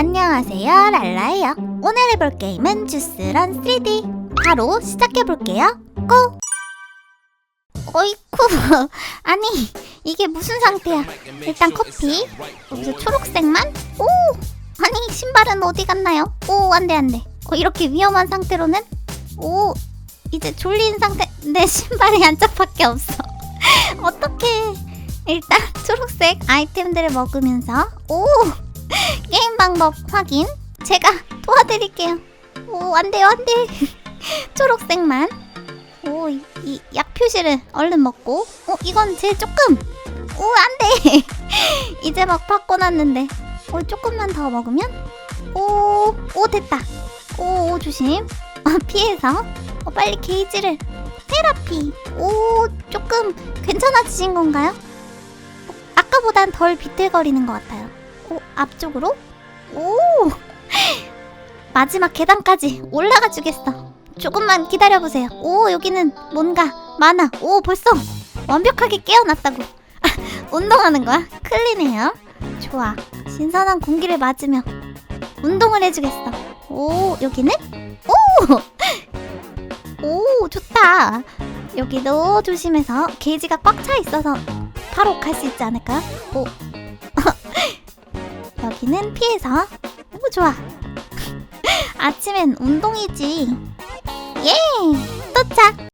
안녕하세요 랄라예요. 오늘 해볼 게임은 주스런 3D 바로 시작해볼게요. 고! 어이쿠. 아니 이게 무슨 상태야? 일단 커피. 여기서 초록색만? 오! 아니 신발은 어디 갔나요? 오 안돼 안돼. 어, 이렇게 위험한 상태로는? 오 이제 졸린 상태. 내 신발이 한 짝밖에 없어. 어떡해. 일단 초록색 아이템들을 먹으면서. 오 게임 방법 확인. 제가 도와드릴게요. 오 안 돼요 안 돼. 초록색만. 오이 약 표시를 얼른 먹고. 어 이건 제 조금. 오 안 돼. 이제 막 바꿔놨는데. 어 조금만 더 먹으면? 오 오 됐다. 오, 오 조심. 어, 피해서. 어, 빨리 게이지를. 테라피. 오 조금 괜찮아지신 건가요? 어, 아까보단 덜 비틀거리는 것 같아요 오 앞쪽으로 오 마지막 계단까지 올라가 주겠어 조금만 기다려보세요 오 여기는 뭔가 많아 오 벌써 완벽하게 깨어났다고 아, 운동하는 거야? 클리네요 좋아 신선한 공기를 맞으며 운동을 해주겠어 오 여기는 오! 오, 좋다. 여기도 조심해서 게이지가 꽉 차 있어서 바로 갈 수 있지 않을까요? 오. 여기는 피해서. 오, 좋아. 아침엔 운동이지. 예! 도착!